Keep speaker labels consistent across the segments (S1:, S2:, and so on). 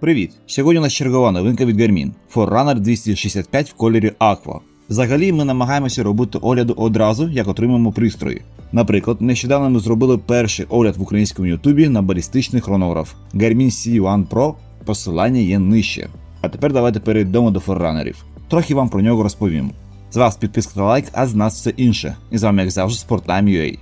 S1: Привіт! Сьогодні у нас чергова новинка від Garmin Forerunner 265 в кольорі Aqua. Взагалі ми намагаємося робити огляди одразу, як отримаємо пристрої. Наприклад, нещодавно ми зробили перший огляд в українському Ютубі на балістичний хронограф Garmin C1 Pro, посилання є нижче. А тепер давайте перейдемо до форранерів. Трохи вам про нього розповім. З вас підписка та лайк, а з нас все інше. І з вами, як завжди, Sporttime.ua.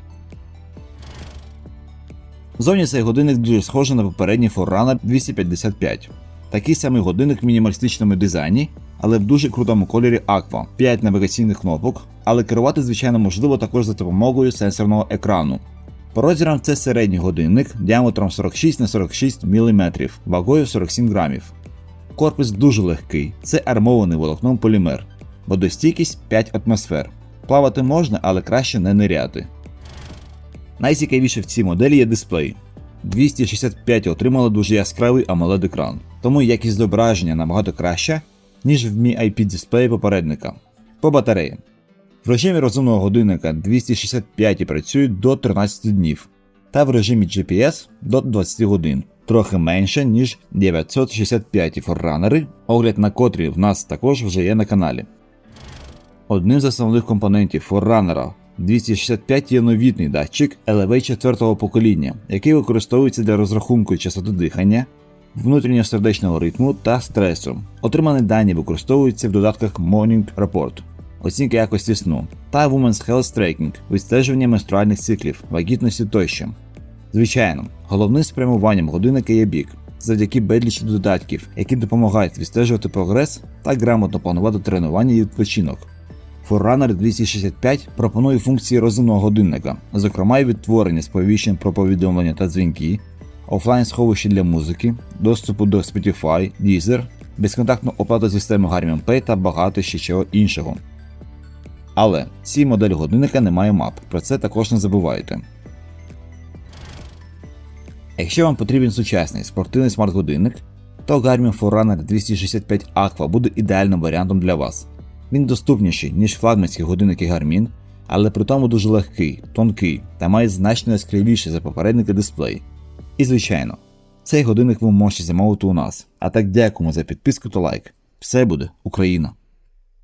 S1: Зовні цей годинник дуже схожий на попередній Forerunner 255. Такий самий годинник в мінімалістичному дизайні, але в дуже крутому кольорі Aqua, 5 навігаційних кнопок, але керувати, звичайно, можливо також за допомогою сенсорного екрану. По розмірам це середній годинник діаметром 46 на 46 мм, вагою 47 грамів. Корпус дуже легкий, це армований волокном полімер, водостійкість 5 атмосфер. Плавати можна, але краще не ниряти. Найцікавіше в цій моделі є дисплей. 265 отримала дуже яскравий AMOLED екран, тому якість зображення набагато краща, ніж в Mi IP дисплеї попередника. По батареї. В режимі розумного годинника 265 працюють до 13 днів, та в режимі GPS до 20 годин, трохи менше, ніж 965 форранери, огляд на котрі в нас також вже є на каналі. Одним з основних компонентів Forerunner 265 є новітний датчик LV 4 покоління, який використовується для розрахунку частоти дихання, внутрішнього сердечного ритму та стресу. Отримані дані використовуються в додатках Morning Report, оцінка якості сну та Women's Health Tracking, відстежування менструальних циклів, вагітності тощо. Звичайно, головним спрямуванням годинника є бік, завдяки безлічі додатків, які допомагають відстежувати прогрес та грамотно планувати тренування і відпочинок. Forerunner 265 пропонує функції розумного годинника, зокрема й відтворення сповіщень про повідомлення та дзвінки, офлайн сховище для музики, доступу до Spotify, Deezer, безконтактну оплату системи Garmin Pay та багато ще чого іншого. Але цій моделі годинника немає мап, про це також не забувайте. Якщо вам потрібен сучасний спортивний смарт-годинник, то Garmin Forerunner 265 Aqua буде ідеальним варіантом для вас. Він доступніший, ніж флагманські годинники Garmin, але при тому дуже легкий, тонкий та має значно яскравіший за попередники дисплей. І звичайно, цей годинник ви можете замовити у нас. А так дякуємо за підписку та лайк. Все буде Україна!